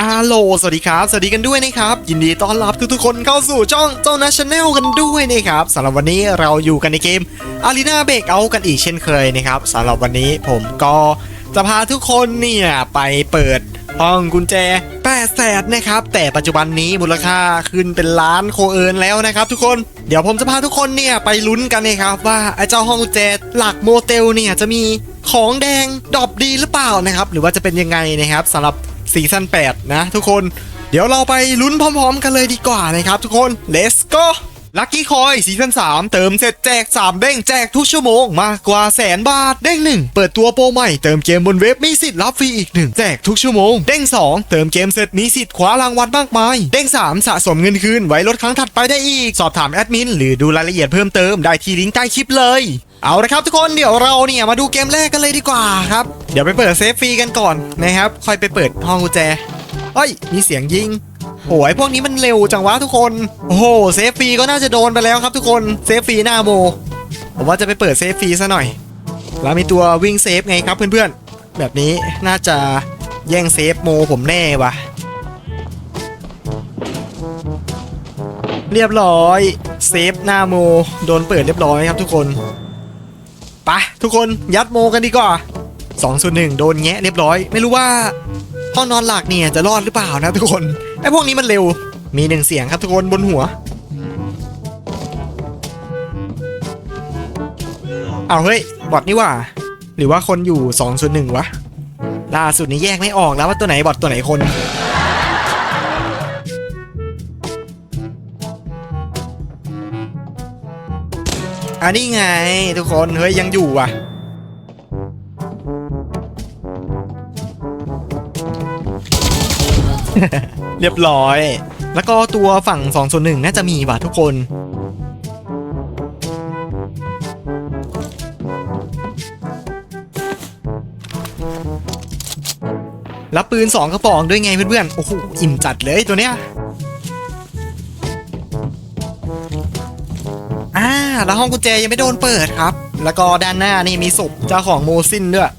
อาโลสวัสดีครับ สวัสดีกันด้วยนะครับ ยินดีต้อนรับทุกๆคนเข้าสู่ช่องเจ้านาชแนลกันด้วยนะครับสำหรับวันนี้เราอยู่กันในเกม a r e n a b r e a k o u t กันอีกเช่นเคยนะครับสำหรับวันนี้ผมก็จะพาทุกคนเนี่ยไปเปิดห้องกุญแจ8แสนนะครับ แต่ปัจจุบันนี้มูลค่าขึ้นเป็นล้านโคเอินแล้วนะครับทุกคนเดี๋ยวผมจะพาทุกคนเนี่ยไปลุ้นกันนะครับว่าไอ้เจ้าห้องกุญแจหลักโมเตลเนี่ยจะมีของแดงดอปดีหรือเปล่านะครับ หรือว่าจะเป็นยังไงนะครับสำหรับ ซีซั่น8นะทุกคน เดี๋ยวเราไปลุ้นพร้อม ๆ กันเลยดีกว่านะครับทุกคน let's go ลัคกี้คอยซีซั่น3เติมเสร็จแจก 3 เด้งแจกทุกชั่วโมง มากกว่าแสนบาท เด้ง 1 เปิดตัวโปรใหม่ เติมเกมบนเว็บมีสิทธิ์รับฟรีอีก 1 แจกทุกชั่วโมง เด้ง 2 เติมเกมเสร็จมีสิทธิ์คว้ารางวัลมากมาย เด้ง 3 สะสมเงินคืนไว้ลดครั้งถัดไปได้อีก สอบถามแอดมินหรือดูรายละเอียดเพิ่มเติมได้ที่ลิงก์ใต้คลิปเลยเอาละครับทุกคนเดี๋ยวเราเนี่ยมาดูเกมแรกกันเลยดีกว่าครับเดี๋ยวไปเปิดเซฟฟรีกันก่อนนะครับค่อยไปเปิดห้องกุญแจเฮ้ยมีเสียงยิง โอ้ยพวกนี้มันเร็วจังวะทุกคน โอ้โหเซฟฟรีก็น่าจะโดนไปแล้วครับทุกคนเซฟฟรีหน้าโม ผมว่าจะไปเปิดเซฟฟรีซะหน่อยแล้วมีตัววิ่งเซฟไงครับเพื่อนๆ แบบนี้น่าจะแย่งเซฟโมผมแน่วะเรียบร้อยเซฟหน้าโมโดนเปิดเรียบร้อยครับทุกคนไปทุกคนยัดโมกันดีกว่า2ส่วน1โดนแงะเรียบร้อย ไม่รู้ว่าห้องนอนหลักเนี่ยจะรอดหรือเปล่านะทุกคน ไอ้พวกนี้มันเร็ว มีหนึ่งเสียงครับทุกคนบนหัว เอาเฮ้ย บอทนี่ว่า หรือว่าคนอยู่2ส่วนหนึ่งวะ ล่าสุดนี้แยกไม่ออกแล้วว่าตัวไหนบอทตัวไหนคน อันนี้ไงทุกคน เฮ้ย ยังอยู่อะ เรียบร้อย แล้วก็ตัวฝั่ง2ส่วนหนึ่งน่าจะมีว่ะทุกคน รับปืน 2 กระป๋องด้วยไงเพื่อนๆ โอ้โห อิ่มจัดเลยตัวเนี้ยอ่าแล้วห้องกุญแจยังไม่โดนเปิดครับ แล้วก็ด้านหน้านี่มีศพเจ้าของโมซินด้วย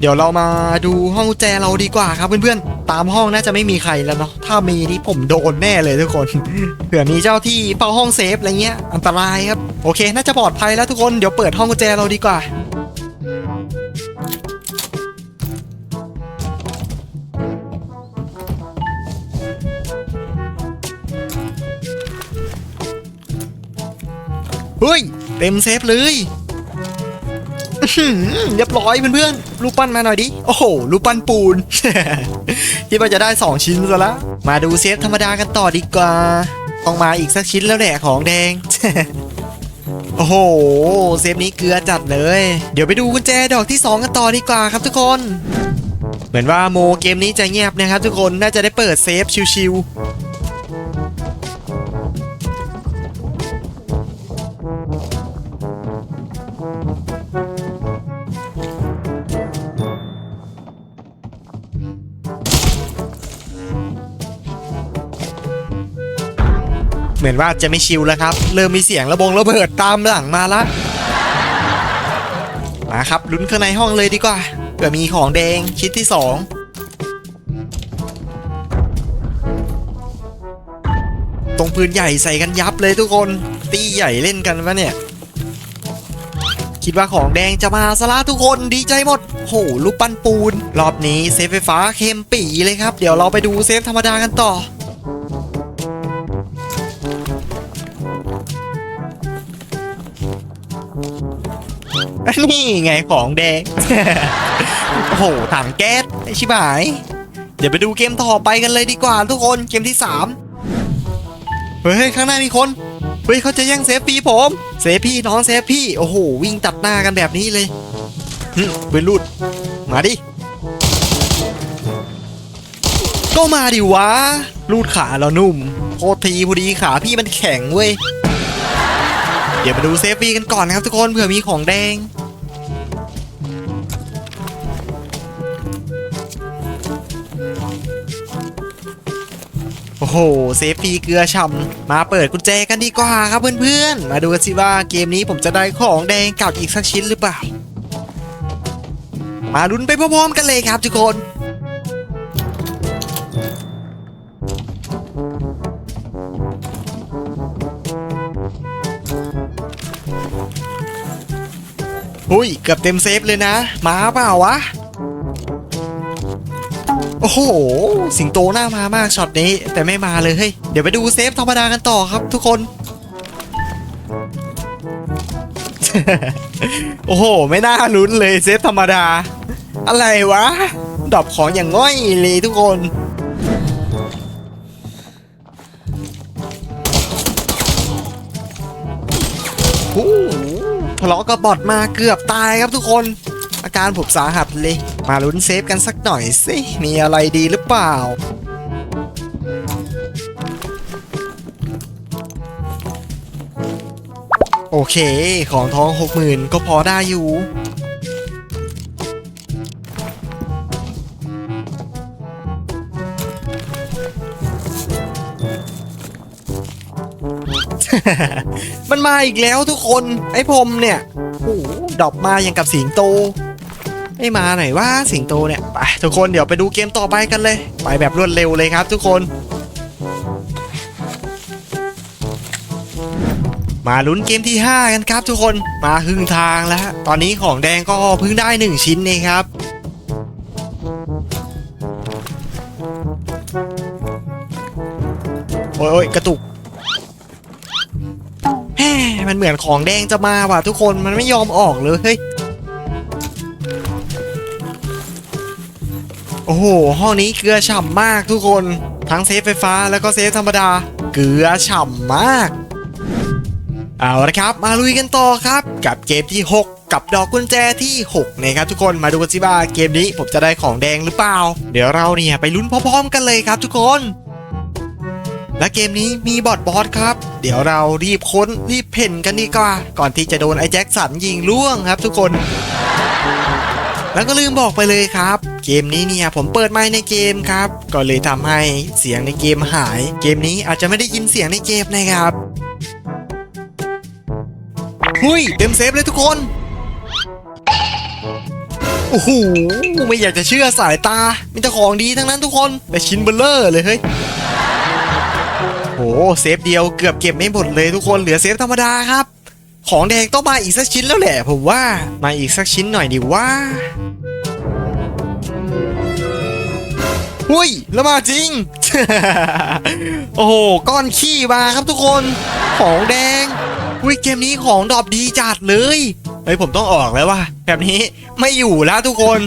เดี๋ยวเรามาดูห้องกุญแจเราดีกว่าครับเพื่อนๆ ตามห้องน่าจะไม่มีใครแล้วเนาะถ้ามีนี่ผมโดนแน่เลยทุกคนเผื่อมีเจ้าที่เฝ้าห้องเซฟอะไรเงี้ยอันตรายครับโอเค น่าจะปลอดภัยแล้วทุกคนเดี๋ยวเปิดห้องกุญแจเราดีกว่าเฮ้ยเต็มเซฟเลย เรียบร้อยเพื่อนๆรูปปั้นมาหน่อยดิ โอ้โหรูปปั้นปูนคิดว่าจะได้ 2 ชิ้นซะละมาดูเซฟธรรมดากันต่อดีกว่า ต้องมาอีกสักชิ้นแล้วแหละของแดง โอ้โห เซฟนี้เกลือจัดเลย เดี๋ยวไปดูกุญแจดอกที่ 2 กันต่อดีกว่าครับทุกคน เหมือนว่าโมเกมนี้จะเงียบนะครับทุกคนน่าจะได้เปิดเซฟชิวๆ เหมือนว่าจะไม่ชิลแล้วครับ เริ่มมีเสียงระบงระเบิดตามหลังมาละมาครับลุ้นข้างในห้องเลยดีกว่าเผื่อมีของแดงชิ้นที่สองตรงปืนใหญ่ใส่กันยับเลยทุกคนตีใหญ่เล่นกันวะเนี่ย คิดว่าของแดงจะมาสละทุกคนดีใจหมดโหลูกปั้นปูน รอบนี้เซฟไฟฟ้าเข้มปีเลยครับ เดี๋ยวเราไปดูเซฟธรรมดากันต่อ นี่ไงของแดง โอ้โหถังแก๊สไอชิบหาย เดี๋ยวไปดูเกมต่อไปกันเลยดีกว่าทุกคนเกมที่3เฮ้ยข้างหน้ามีคน เฮ้ยเขาจะแย่งเซฟพี่ผม เซฟพี่น้องเซฟพี่ โอ้โห วิ่งตัดหน้ากันแบบนี้เลยหึปืนรูด มาดิ ก็มาดิวะ รูดขาแล้วนุ่ม โคตรทีพอดีขาพี่มันแข็งเว้ย เดี๋ยวมาดูเซฟฟี่กันก่อนนะครับทุกคนเผื่อมีของแดง โอ้โห เซฟฟีเกลือฉ่ำมาเปิดกุญแจกันดีกว่าครับเพื่อนๆ มาดูกันสิว่าเกมนี้ผมจะได้ของแดงเก่าอีกสักชิ้นหรือเปล่า มาลุ้นไปพร้อมๆกันเลยครับทุกคนหุ้ยเกือบเต็มเซฟเลยนะ มาเปล่าวะ โอ้โห สิงโตหน้ามามากช็อตนี้ แต่ไม่มาเลยเฮ้ยเดี๋ยวไปดูเซฟธรรมดากันต่อครับทุกคน โอ้โห ไม่น่าลุ้นเลยเซฟธรรมดา อะไรวะดรอปของอย่างง่อยเลยทุกคนโอ้โหทะเลาะกับบอทมาเกือบตายครับทุกคน อาการผมสาหัสเลย มาลุ้นเซฟกันสักหน่อยสิ มีอะไรดีหรือเปล่า โอเค ของทองหกหมื่นก็พอได้อยู่ มันมาอีกแล้วทุกคน ไอ้พรมเนี่ยโอ้ดอปมาอย่างกับสิงโต ไม่มาไหนว่าสิงโตเนี่ยไปทุกคนเดี๋ยวไปดูเกมต่อไปกันเลย ไปแบบรวดเร็วเลยครับ ทุกคน มาลุ้นเกมที่ 5 กันครับ ทุกคนมาครึ่งทางแล้ว ตอนนี้ของแดงก็เพิ่งได้ 1 ชิ้นเองครับโอ้ยอยกระตุกแฮมันเหมือนของแดงจะมาว่ะทุกคนมันไม่ยอมออกเลยเฮ้ย โอ้โห ห้องนี้เกลือฉ่ำมากทุกคน ทั้งเซฟไฟฟ้าแล้วก็เซฟธรรมดา เกลือฉ่ำมาก เอาละครับ มาลุยกันต่อครับ กับเกมที่ 6 กับดอกกุญแจที่ 6 นะครับทุกคนมาดูกันสิว่าเกมนี้ผมจะได้ของแดงหรือเปล่า เดี๋ยวเราเนี่ยไปลุ้นพร้อมๆกันเลยครับทุกคน และเกมนี้มีบอทบอสครับ เดี๋ยวเรารีบค้นรีบเพ่นกันดีกว่า ก่อนที่จะโดนไอ้แจ็คสันยิงล่วงครับทุกคน แล้วก็ลืมบอกไปเลยครับ เกมนี้เนี่ยผมเปิดไมค์ในเกมครับ ก็เลยทำให้เสียงในเกมหาย เกมนี้อาจจะไม่ได้ยินเสียงในเกมนะครับหุยเต็มเซฟเลยทุกคนโอ้โหไม่อยากจะเชื่อสายตามีแต่ของดีทั้งนั้นทุกคนแต่ชิ้นเบลเลอร์เลยเฮ้ยโอ้เซฟเดียวเกือบเก็บไม่หมดเลยทุกคนเหลือเซฟธรรมดาครับ ของแดงต้องมาอีกสักชิ้นแล้วแหละผมว่ามาอีกสักชิ้นหน่อยดีว่าหุ้ยแล้วมาจริง โอ้โห ก้อนขี้มาครับทุกคน ของแดงอุ้ยเกมนี้ของดอบดีจัดเลย เฮ้ยผมต้องออกแล้วว่ะแบบนี้ไม่อยู่แล้วทุกคน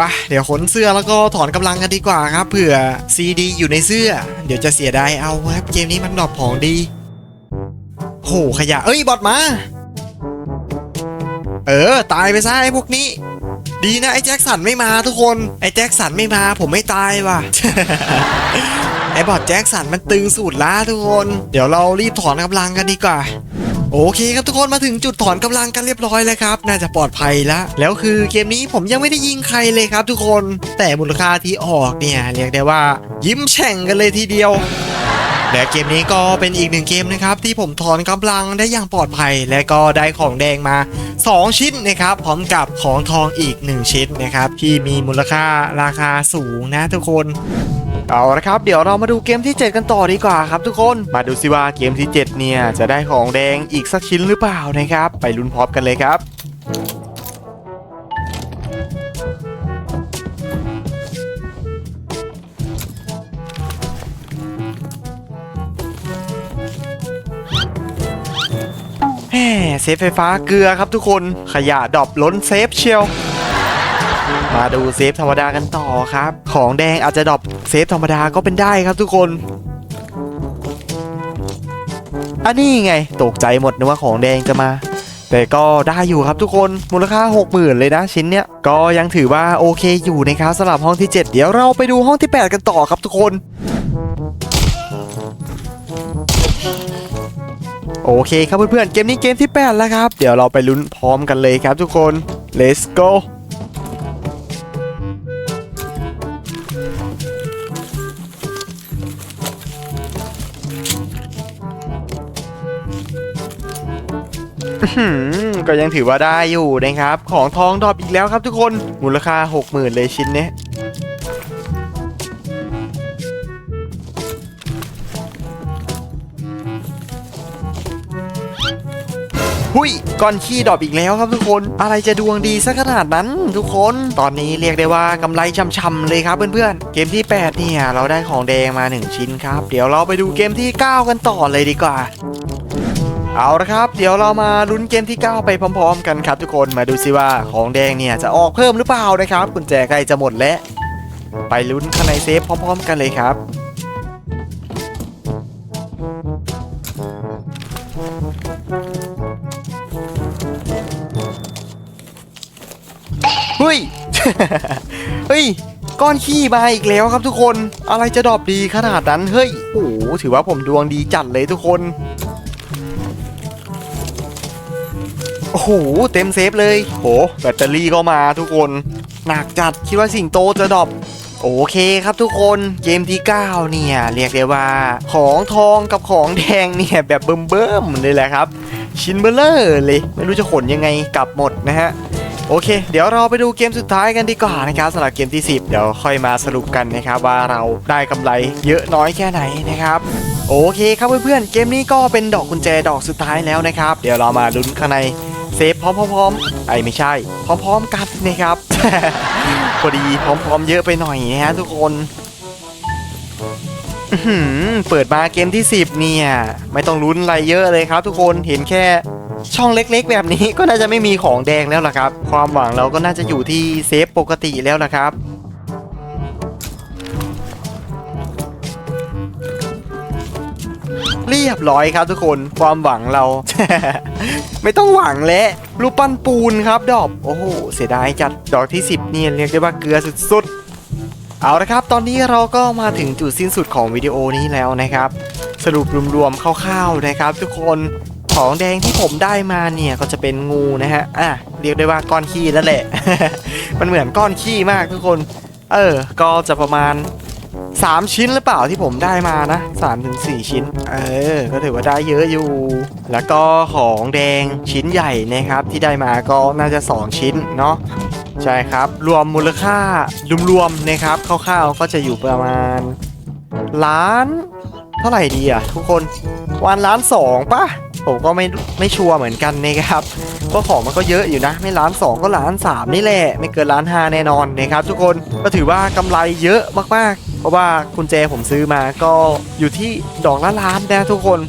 ปะเดี๋ยวขนเสื้อแล้วก็ถอนกำลังกันดีกว่าครับเผื่อซีดีอยู่ในเสื้อ เดี๋ยวจะเสียดายเอาครับเกมนี้มันดรอปของดีโหขยะเอ้ยบอทมา เออ ตายไปซะไอ้พวกนี้ ดีนะไอ้แจ็คสันไม่มาทุกคนไอ้แจ็คสันไม่มา ผมไม่ตายว่ะไอ้บอทแจ็คสันมันตึงสูตรล้าทุกคน เดี๋ยวเรารีบถอนกำลังกันดีกว่า โอเคครับทุกคนมาถึงจุดถอนกำลังกันเรียบร้อยแล้วครับ น่าจะปลอดภัยแล้วแล้วคือเกมนี้ผมยังไม่ได้ยิงใครเลยครับ ทุกคนแต่มูลค่าที่ออกเนี่ยเรียกได้ว่า ยิ้มแฉ่งกันเลยทีเดียวและเกมนี้ก็เป็นอีกหนึ่งเกมนะครับที่ผมถอนกำลังได้อย่างปลอดภัย และก็ได้ของแดงมา 2 ชิ้นนะครับพร้อมกับของทองอีก 1 ชิ้นนะครับที่มีมูลค่าราคาสูงนะทุกคน เอาละครับ เดี๋ยวเรามาดูเกมที่ 7 กันต่อดีกว่าครับทุกคนมาดูสิว่าเกมที่ 7 เนี่ย จะได้ของแดงอีกสักชิ้นหรือเปล่านะครับ ไปลุ้นพร้อมกันเลยครับแหมเซฟไฟฟ้าเกลือครับทุกคนขยะดอปล้นเซฟเชียว มาดูเซฟธรรมดากันต่อครับ ของแดงอาจจะดรอปเซฟธรรมดาก็เป็นได้ครับทุกคนอันนี้ไง ตกใจหมดนึกว่าของแดงจะมา แต่ก็ได้อยู่ครับทุกคนมูลค่า 60,000 เลยนะชิ้นเนี้ย ก็ยังถือว่าโอเคอยู่นะครับสำหรับห้องที่ 7 เดี๋ยวเราไปดูห้องที่ 8 กันต่อครับทุกคน โอเคครับเพื่อนๆเกมนี้เกมที่ 8 แล้วครับ เดี๋ยวเราไปลุ้นพร้อมกันเลยครับทุกคน let's go ก็ยังถือว่าได้อยู่นะครับ ของทองดรอปอีกแล้วครับทุกคน มูลค่า 60,000 เลยชิ้นเนี้ยหุยก้อนขี้ดรอปอีกแล้วครับทุกคน อะไรจะดวงดีสักขนาดนั้น ทุกคนตอนนี้เรียกได้ว่ากำไรช่ำๆเลยครับเพื่อนๆ เกมที่ 8 เนี่ย เราได้ของแดงมา 1 ชิ้นครับ เดี๋ยวเราไปดูเกมที่ 9 กันต่อเลยดีกว่า เอาละครับ เดี๋ยวเรามาลุ้นเกมที่ 9 ไปพร้อมๆ กันครับทุกคนมาดูซิว่าของแดงเนี่ยจะออกเพิ่มหรือเปล่านะครับกุญแจใกล้จะหมดแล้วไปลุ้นข้างในเซฟพร้อม ๆ กันเลยครับเฮ้ยเฮ้ยก้อนขี้มาอีกแล้วครับทุกคน อะไรจะดอปดีขนาดนั้น เฮ้ย โอ้โห ถือว่าผมดวงดีจัดเลยทุกคน โอ้โห เต็มเซฟเลย โห แบตเตอรี่ก็มาทุกคน หนักจัด คิดว่าสิงโตจะดรอปโอเคครับทุกคนเกมที่ 9 เนี่ย เรียกได้ว่า ของทองกับของแดงเนี่ยแบบเบิ่มๆเลยแหละครับ ชิ้นเบลเลอร์เลย ไม่รู้จะขนยังไงกลับหมดนะฮะ โอเค เดี๋ยวเราไปดูเกมสุดท้ายกันดีกว่านะครับสำหรับเกมที่ 10 เดี๋ยวค่อยมาสรุปกันนะครับว่าเราได้กำไรเยอะน้อยแค่ไหนนะครับโอเคครับเพื่อนๆเกมนี้ก็เป็นดอกกุญแจดอกสุดท้ายแล้วนะครับ เดี๋ยวเรามาลุ้นข้างใน เซฟพร้อมๆไอ้ไม่ใช่ พร้อมๆกันนะครับพอดีพร้อมๆเยอะไปหน่อยนะฮะทุกคนเปิดมาเกมที่ 10 เนี่ย ไม่ต้องลุ้นอะไรเยอะเลยครับ ทุกคนเห็นแค่ช่องเล็กๆ แบบนี้ก็น่าจะไม่มีของแดงแล้วล่ะครับ ความหวังเราก็น่าจะอยู่ที่เซฟปกติแล้วล่ะครับ เรียบร้อยครับทุกคนความหวังเรา ไม่ต้องหวังแล้วรูปปั้นปูนครับดอกโอ้โหเสียดายจัดดอกที่ 10เนี่ยเรียกได้ว่าเกลือสุดๆ เอาละครับ ตอนนี้เราก็มาถึงจุดสิ้นสุดของวิดีโอนี้แล้วนะครับ สรุปรวมๆคร่าวๆนะครับ ทุกคนของแดงที่ผมได้มาเนี่ยก็จะเป็นงูนะฮะอะเรียกได้ว่าก้อนขี้นั่นแหละ มันเหมือนก้อนขี้มากทุกคน เออ ก็จะประมาณ 3 ชิ้นหรือเปล่าที่ผมได้มานะ3ถึง4ชิ้น เออ ก็ถือว่าได้เยอะอยู่ แล้วก็ของแดงชิ้นใหญ่นะครับ ที่ได้มาก็น่าจะ 2 ชิ้นเนาะใช่ครับ รวมมูลค่ารวมๆนะครับคร่าวๆก็จะอยู่ประมาณ ล้านเท่าไหร่ดีอะทุกคนวันล้านสองปะผมก็ไม่ไม่ชัวร์เหมือนกันนะครับก็ของมันก็เยอะอยู่นะ ไม่ล้านสองก็ล้านสามนี่แหละ ไม่เกินล้านห้าแน่นอนนะครับทุกคนก็ถือว่ากำไรเยอะมากๆ เพราะว่าคุณแจผมซื้อมาก็อยู่ที่ดอกละล้านนะทุกคน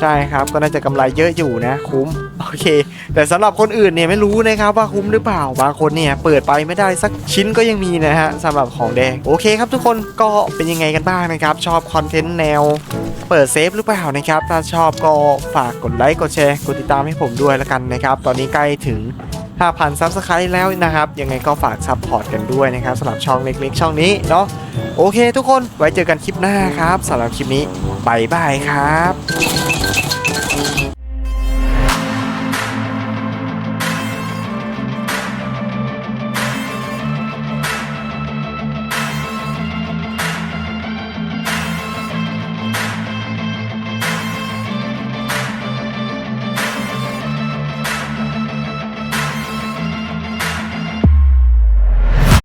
ใช่ครับก็น่าจะกำไรเยอะอยู่นะ คุ้มโอเค แต่สำหรับคนอื่นเนี่ยไม่รู้นะครับว่าคุ้มหรือเปล่าบางคนเนี่ยเปิดไปไม่ได้สักชิ้นก็ยังมีนะฮะสำหรับของแดงโอเคครับทุกคนก็เป็นยังไงกันบ้างนะครับ ชอบคอนเทนต์แนวเปิดเซฟหรือเปล่านะครับ ถ้าชอบก็ฝากกดไลค์กดแชร์กดติดตามให้ผมด้วยละกันนะครับ ตอนนี้ใกล้ถึง 5,000ซับสไครต์แล้วนะครับ ยังไงก็ฝากซับพอร์ตกันด้วยนะครับสำหรับช่องเล็กๆ ช่องนี้เนาะโอเคทุกคนไว้เจอกันคลิปหน้าครับสำหรับคลิปนี้บายบายครับ